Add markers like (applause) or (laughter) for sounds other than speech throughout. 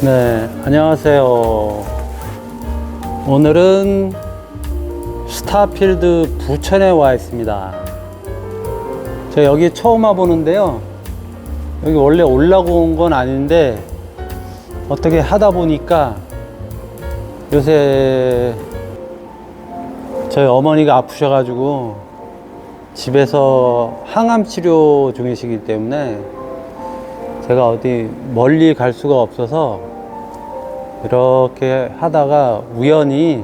네, 안녕하세요. 오늘은 스타필드 부천에 와 있습니다. 저 여기 처음 와보는데요. 여기 원래 올라고 온 건 아닌데 어떻게 하다 보니까 요새 저희 어머니가 아프셔가지고 집에서 항암 치료 중이시기 때문에 제가 어디 멀리 갈 수가 없어서 이렇게 하다가 우연히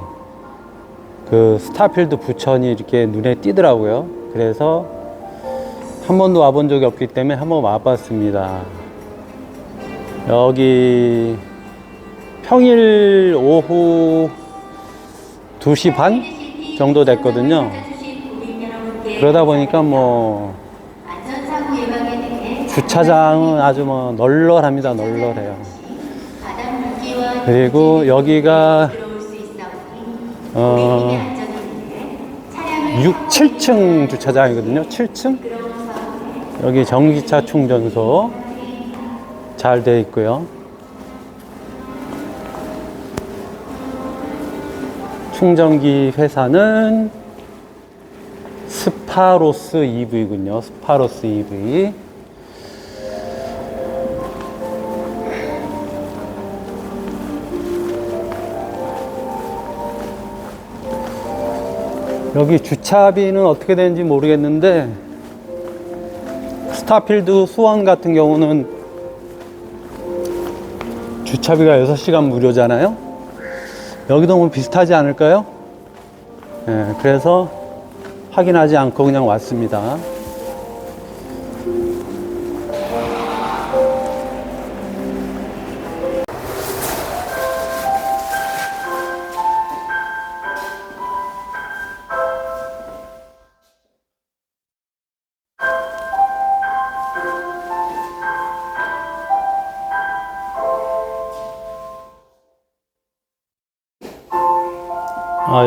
그 스타필드 부천이 이렇게 눈에 띄더라고요. 그래서 한 번도 와본 적이 없기 때문에 한번 와봤습니다. 여기 평일 오후 2시 반 정도 됐거든요. 그러다 보니까 뭐 안전사고 예방에 대해 주차장은 아주 뭐 널널합니다. 널널해요. 그리고 여기가 어, 우리님의 안전을 위해 차량을 6, 7층 주차장이거든요. 7층. 여기 전기차 충전소 잘 돼 있고요. 충전기 회사는 스파로스 EV군요. 스파로스 EV. 여기 주차비는 어떻게 되는지 모르겠는데 스타필드 수원 같은 경우는 주차비가 6시간 무료잖아요. 여기도 뭐 비슷하지 않을까요? 예, 그래서 확인하지 않고 그냥 왔습니다.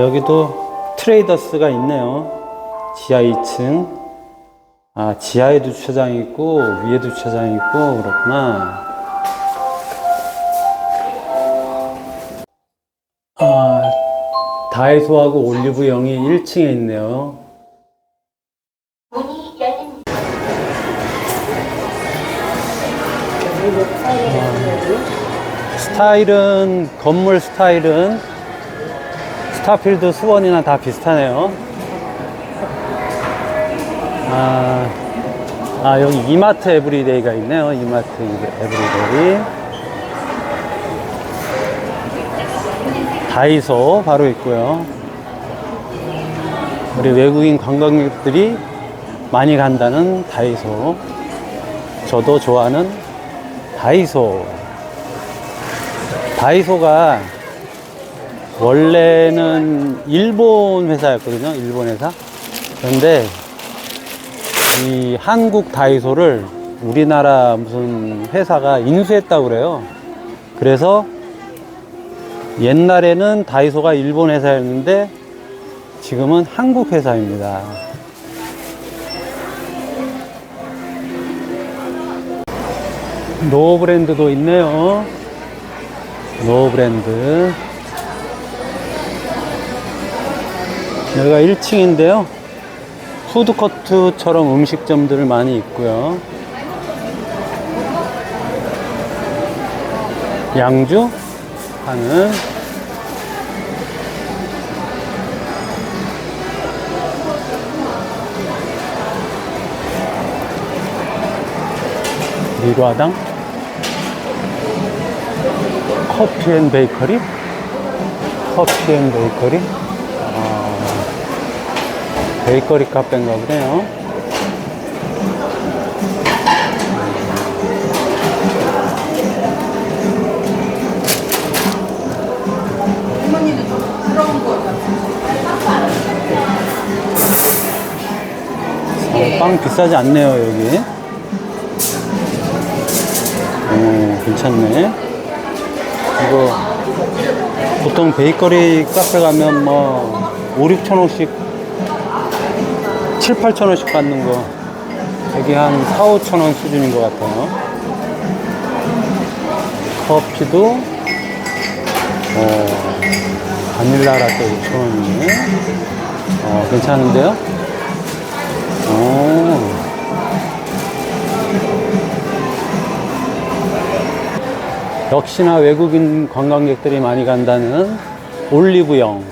여기도 트레이더스가 있네요. 지하 2층. 아, 지하에도 주차장이 있고, 위에도 주차장이 있고, 그렇구나. 아, 다이소하고 올리브영이 1층에 있네요. 열립니다. 스타일은, 건물 스타일은 스타필드 수원이나 다 비슷하네요. 아, 아, 여기 이마트 에브리데이가 있네요. 이마트 에브리데이. 다이소 바로 있고요. 우리 외국인 관광객들이 많이 간다는 다이소. 저도 좋아하는 다이소. 다이소가 원래는 일본 회사였거든요. 일본 회사. 그런데 이 한국 다이소를 우리나라 무슨 회사가 인수했다고 그래요. 그래서 옛날에는 다이소가 일본 회사였는데 지금은 한국 회사입니다. 노 브랜드도 있네요. 노 브랜드. 여기가 1층인데요. 푸드코트처럼 음식점들 많이 있고요. 양주 파는 미로아당 커피 앤 베이커리 커피 앤 베이커리 아, 베이커리 카페인가 보네요. 어, 빵 비싸지 않네요 여기. 오 괜찮네. 이거 보통 베이커리 카페 가면 뭐 5, 6천 원씩 7, 8천 원씩 받는 거 여기 한 4, 5천 원 수준인 것 같아요 커피도 어, 바닐라 라떼 5,000원이네. 어, 괜찮은데요? 어. 역시나 외국인 관광객들이 많이 간다는 올리브영.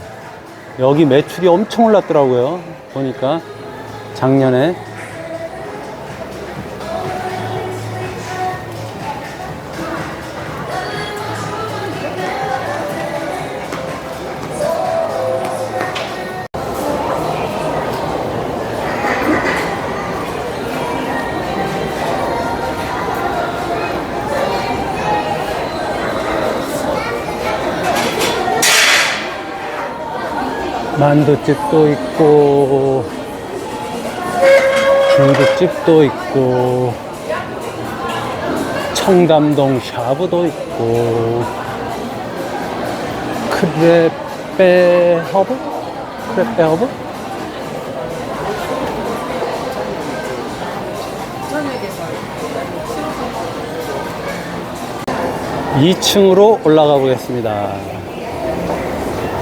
여기 매출이 엄청 올랐더라고요. 보니까 작년에. 만두집도 있고 중국집도 있고 청담동 샤브도 있고 크레페 허브? 크레페 허브? 이층으로 올라가 보겠습니다.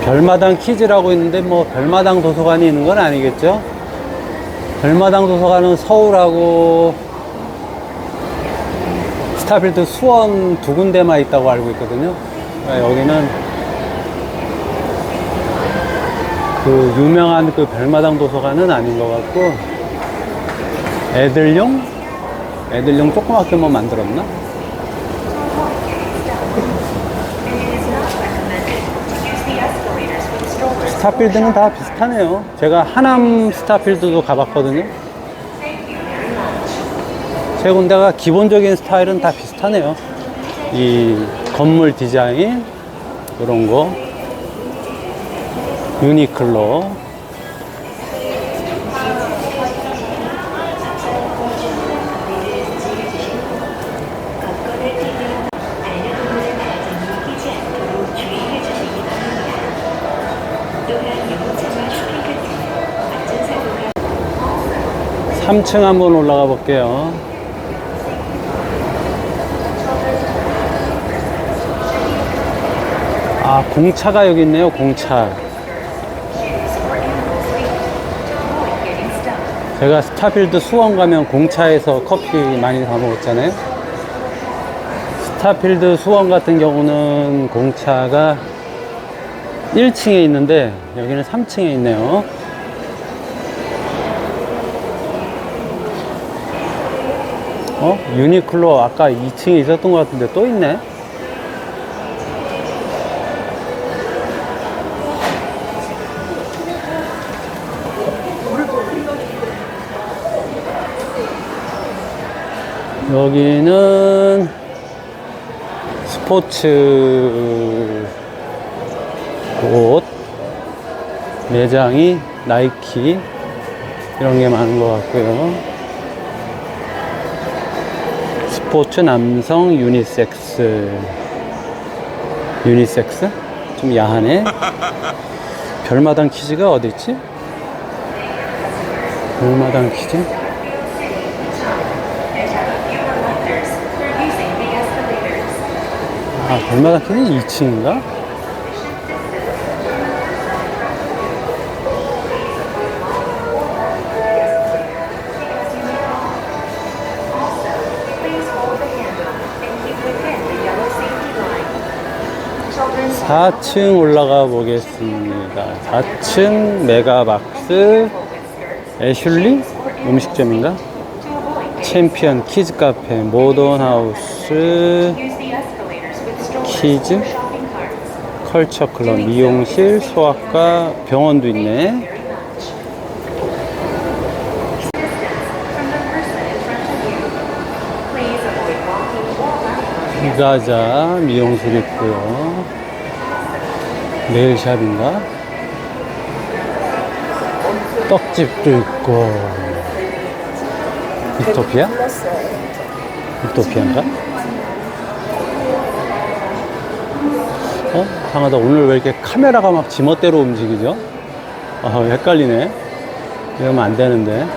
별마당 키즈라고 있는데 뭐 별마당 도서관이 있는 건 아니겠죠? 별마당 도서관은 서울하고 스타필드 수원 두 군데만 있다고 알고 있거든요. 그러니까 여기는 그 유명한 그 별마당 도서관은 아닌 것 같고 애들용? 애들용 조그맣게만 만들었나? 스타필드는 다 비슷하네요. 제가 하남 스타필드도 가봤거든요. 세 군데가 기본적인 스타일은 다 비슷하네요. 이 건물 디자인, 이런 거. 유니클로. 삼층 한번 올라가 볼게요. 아, 공차가 여기 있네요, 공차. 제가 스타필드 수원 가면 공차에서 커피 많이 사 먹었잖아요. 스타필드 수원 같은 경우는 공차가 1층에 있는데 여기는 3층에 있네요. 어? 유니클로 아까 2층에 있었던 것 같은데 또 있네? 여기는 스포츠 옷 매장이 나이키 이런 게 많은 것 같고요. 스포츠 남성 유니섹스 유니섹스? 좀 야하네 (laughs) 별마당 퀴즈가 어디 있지? 별마당 퀴즈? 아 별마당 퀴즈 2층인가? 4층 올라가 보겠습니다 4층 메가박스 애슐리 음식점인가? 챔피언 키즈 카페 모던 하우스 키즈. 컬처 클럽 미용실 소아과 병원도 있네. 이가자 미용실 있고요 네일샵인가 떡집도 있고 이토피아? 이토피아인가? 어? 상하다 오늘 왜 이렇게 카메라가 막 지멋대로 움직이죠? 아 헷갈리네 이러면 안 되는데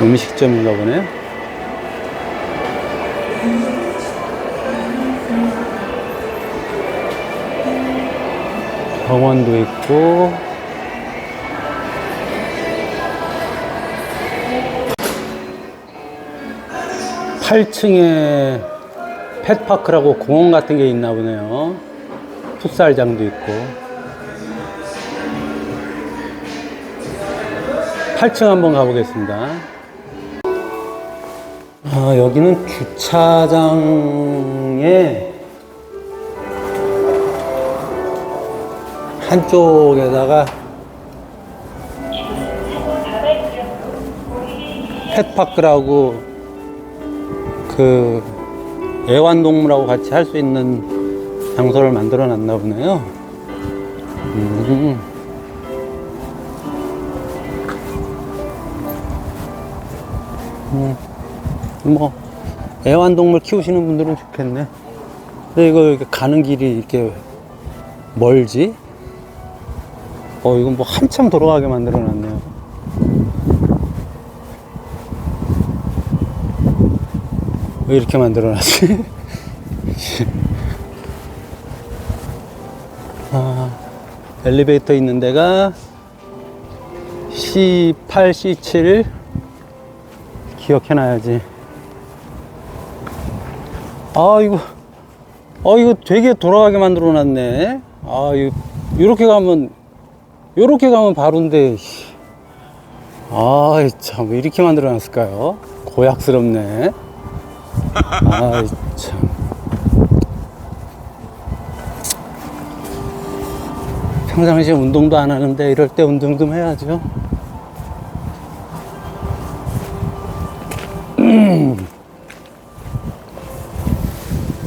음식점인가 보네. 병원도 있고. 팔층에 펫파크라고 공원 같은 게 있나 보네요. 풋살장도 있고. 8층 한번 가보겠습니다. 아, 여기는 주차장에 한쪽에다가 펫파크라고 그 애완동물하고 같이 할 수 있는 장소를 만들어 놨나 보네요. 음. 뭐 애완동물 키우시는 분들은 좋겠네. 근데 이거 가는 길이 이렇게 멀지? 어 이건 뭐 한참 돌아가게 만들어 놨네요. 왜 이렇게 만들어 놨지? (laughs) 아, 엘리베이터 있는 데가 C8, C7 기억해 놔야지. 아, 이거, 아, 이거 되게 돌아가게 만들어 놨네. 아, 이거, 요렇게 가면, 요렇게 가면 바로인데, 씨. 아, 참, 왜 이렇게 만들어 놨을까요? 고약스럽네. 아, 참. 평상시에 운동도 안 하는데, 이럴 때 운동 좀 해야죠. (clears throat)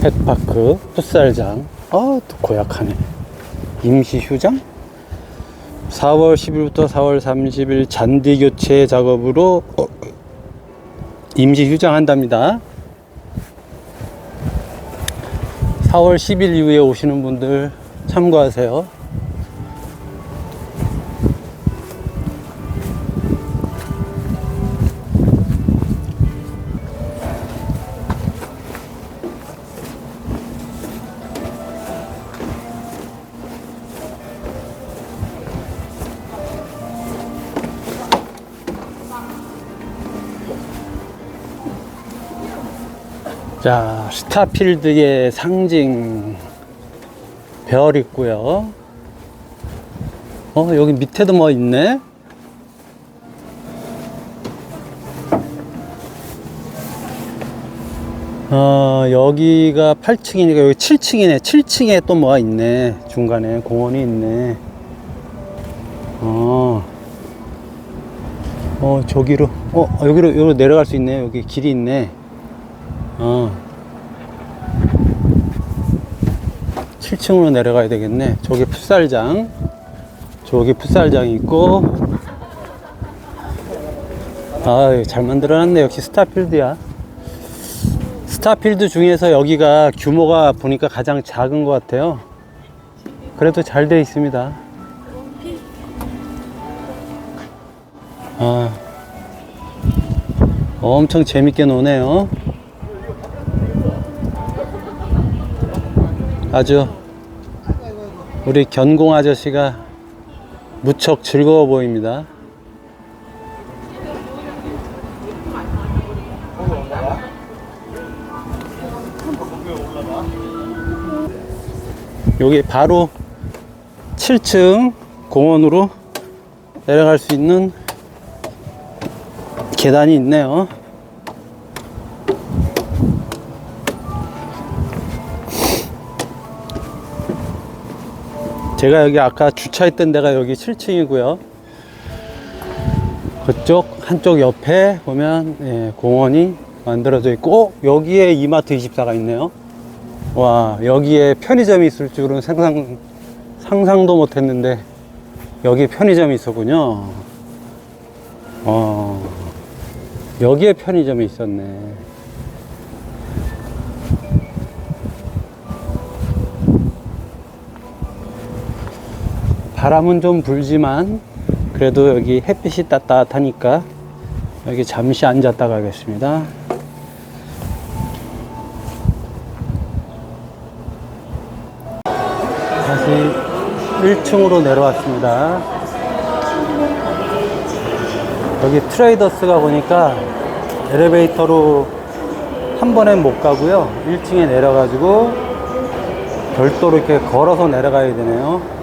펫파크, 풋살장. 아, 또 고약하네. 임시휴장? 4월 10일부터 4월 30일 잔디 교체 작업으로 어, 임시 휴장 한답니다. 4월 10일 이후에 오시는 분들 참고하세요. 자, 스타필드의 상징 별 있고요. 어, 여기 밑에도 뭐 있네? 어, 여기가 8층이니까 여기 7층이네. 7층에 또 뭐가 있네. 중간에 공원이 있네. 어. 어, 저기로, 어, 여기로, 여기로 내려갈 수 있네. 여기 길이 있네. 어. 7층으로 내려가야 되겠네. 저기 풋살장. 저기 풋살장이 있고. 아, 잘 만들어놨네. 역시 스타필드야. 스타필드 중에서 여기가 규모가 보니까 가장 작은 것 같아요. 그래도 잘 돼 있습니다. 아, 엄청 재밌게 노네요. 아주 우리 견공 아저씨가 무척 즐거워 보입니다. 여기 바로 7층 공원으로 내려갈 수 있는 계단이 있네요. 제가 여기 아까 주차했던 데가 여기 7층이고요. 그쪽 한쪽 옆에 보면 예, 공원이 만들어져 있고 어, 여기에 이마트 24가 있네요. 와 여기에 편의점이 있을 줄은 상상 상상도 못했는데 여기 편의점이 있었군요. 어 여기에 편의점이 있었네. 바람은 좀 불지만 그래도 여기 햇빛이 따뜻하니까 여기 잠시 앉았다 가겠습니다. 다시 1층으로 내려왔습니다. 여기 트레이더스가 보니까 엘리베이터로 한 번엔 못 가고요. 1층에 내려가지고 별도로 이렇게 걸어서 내려가야 되네요.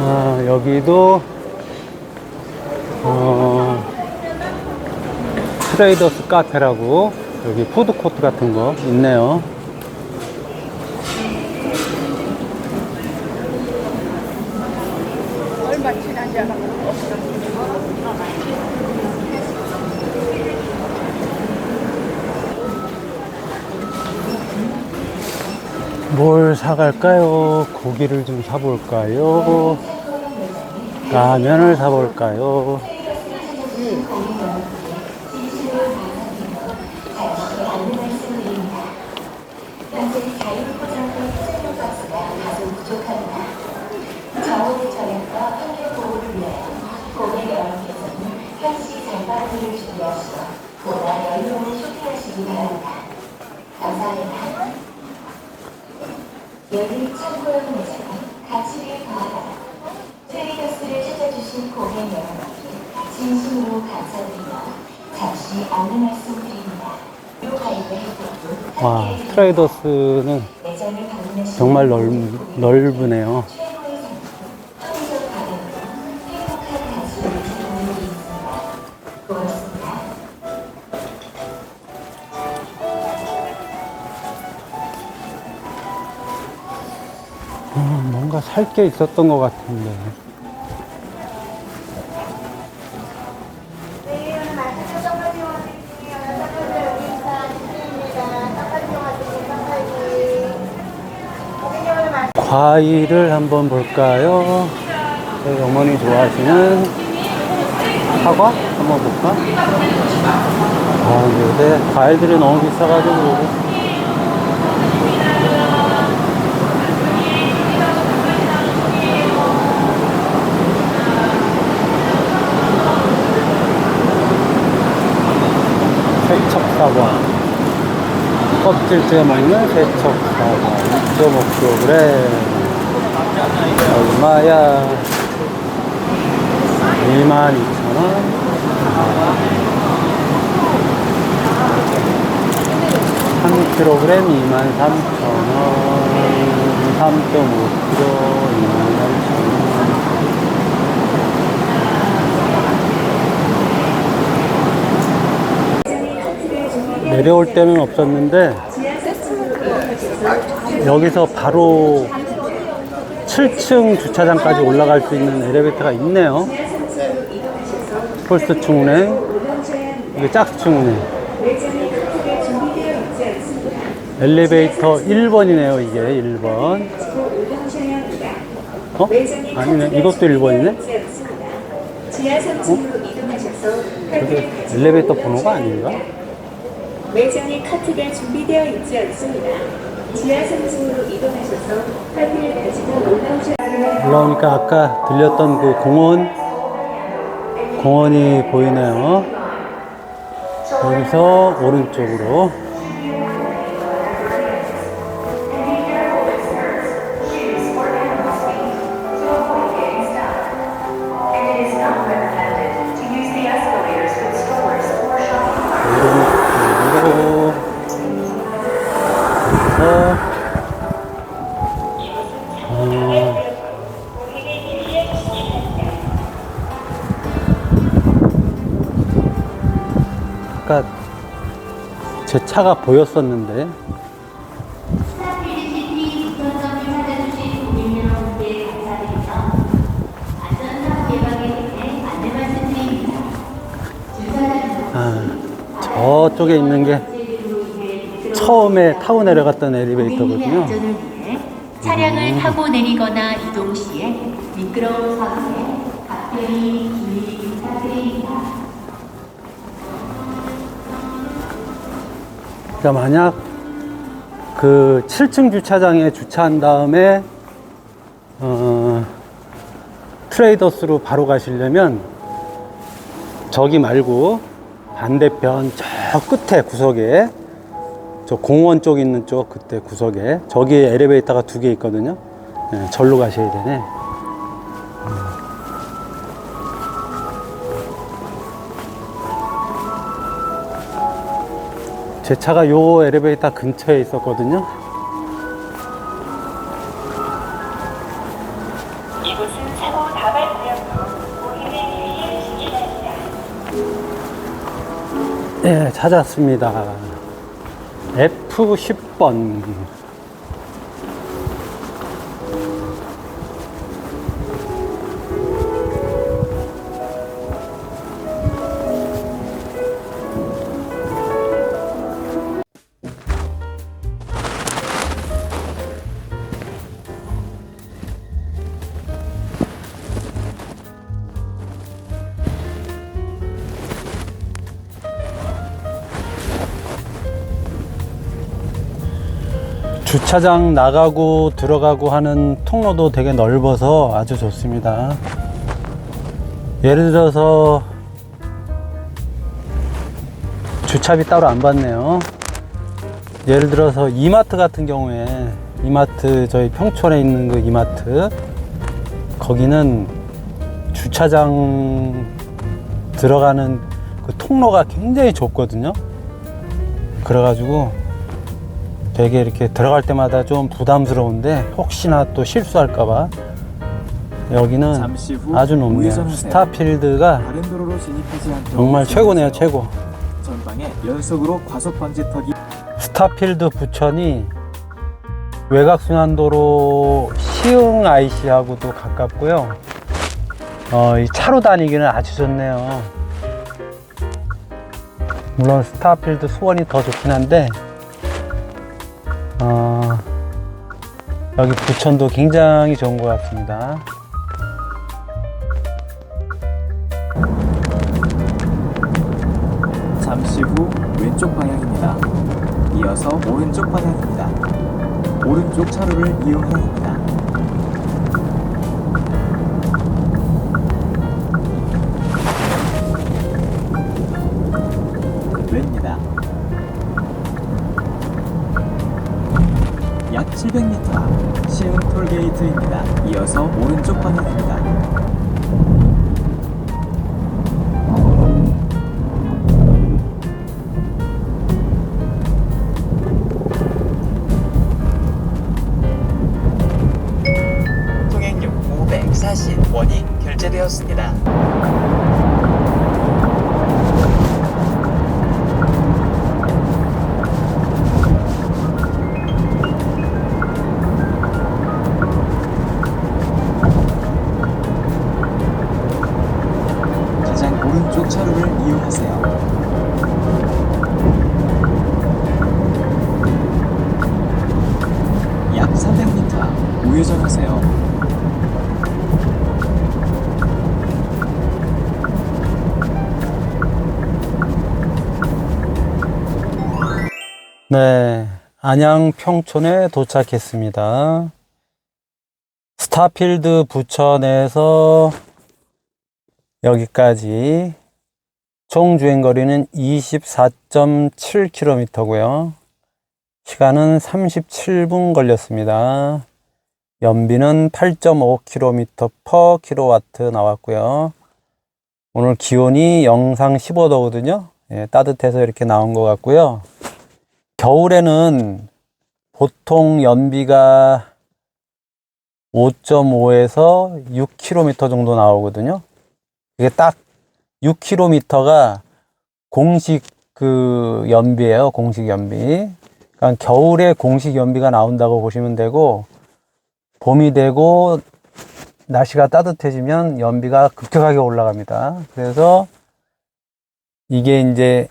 아, 여기도 어, 트레이더스 카페라고 여기 푸드코트 같은 거 있네요. 뭘 사갈까요? 고기를 좀 사볼까요? 라면을 사볼까요? 자원의 절약과 환경 보호를 위하여 고객 여러분께서는 편식 장바구니를 준비하시고 보다 여유로운 쇼핑하시기 바랍니다. 감사합니다. 와, 방문하시는 정말 넓, 넓으네요. 살 게 있었던 것 같은데. 과일을 한번 볼까요? 저희 어머니 좋아하시는 사과? 한번 볼까? 아, 근데 과일들이 너무 비싸가지고. 세척사과. 껍질째 먹는 세척사과. 2.5kg. 얼마야? 22,000원. 3kg 23,000원. 3.5kg 23,000원. 내려올 때는 없었는데 여기서 바로 7층 주차장까지 올라갈 수 있는 엘리베이터가 있네요. 폴스 충운행, 이게 짝수 충운행. 엘리베이터 1번이네요, 이게 1번. 어? 아니네, 이것도 1번이네? 지하 3층으로 이동하셔서 이게 엘리베이터 번호가 아닌가? 매장에 카트가 준비되어 있지 않습니다. 지하 3층으로 이동하셔서 카트를 가지고 올라오셔야 올라오니까 아까 들렸던 그 공원, 공원이 보이네요. 여기서 오른쪽으로. 드립니다. 주차장 아, 저쪽에 있는 게 처음에 타고 내려갔던 엘리베이터거든요. 차량을 타고 내리거나 이동 시에 미끄러운 사고에 각별히 그러니까 만약 그 7층 주차장에 주차한 다음에 어, 트레이더스로 바로 가시려면 저기 말고 반대편 저 끝에 구석에 저 공원 쪽 있는 쪽 그때 구석에 저기에 엘리베이터가 두 개 있거든요. 예, 절로 가셔야 되네. 제 차가 요 엘리베이터 근처에 있었거든요. 이곳은 사고 다발 구역으로 고객의 길이를 지키랍니다. 예, 찾았습니다. F10번. 주차장 나가고 들어가고 하는 통로도 되게 넓어서 아주 좋습니다. 예를 들어서 주차비 따로 안 받네요. 예를 들어서 이마트 같은 경우에 이마트 저희 평촌에 있는 그 이마트 거기는 주차장 들어가는 그 통로가 굉장히 좁거든요. 그래가지고 되게 이렇게 들어갈 때마다 좀 부담스러운데 혹시나 또 실수할까봐 여기는 아주 높네요. 스타필드가 정말 최고네요. 최고. 전방에 연속으로 과속 방지턱이 스타필드 부천이 외곽순환도로 시흥 IC하고도 가깝고요. 어, 이 차로 다니기는 아주 좋네요. 물론 스타필드 수원이 더 좋긴 한데, 어, 여기 부천도 굉장히 좋은 것 같습니다. 잠시 후 왼쪽 방향입니다. 이어서 오른쪽 방향입니다. 오른쪽 차로를 이용해야 합니다. 700m 시흥 톨게이트입니다. 이어서 오른쪽 방향입니다. 안양 평촌에 도착했습니다. 스타필드 부천에서 여기까지 총 주행 거리는 24.7km고요. 시간은 37분 걸렸습니다. 연비는 8.5km per 킬로와트 나왔고요. 오늘 기온이 영상 15도거든요. 예, 따뜻해서 이렇게 나온 것 같고요. 겨울에는 보통 연비가 5.5에서 6km 정도 나오거든요. 이게 딱 6km가 공식 그 연비예요. 공식 연비. 그러니까 겨울에 공식 연비가 나온다고 보시면 되고 봄이 되고 날씨가 따뜻해지면 연비가 급격하게 올라갑니다. 그래서 이게 이제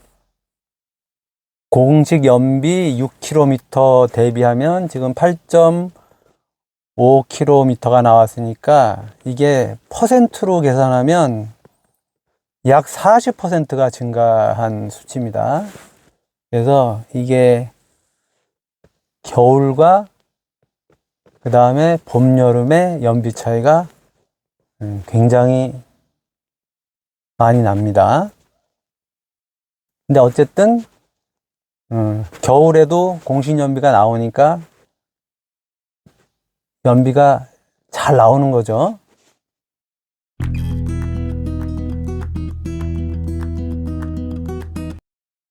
공식 연비 6km 대비하면 지금 8.5km가 나왔으니까 이게 퍼센트로 계산하면 약 40%가 증가한 수치입니다. 그래서 이게 겨울과 그 다음에 봄, 여름의 연비 차이가 음, 굉장히 많이 납니다. 근데 어쨌든 음, 겨울에도 공신연비가 나오니까 연비가 잘 나오는 거죠.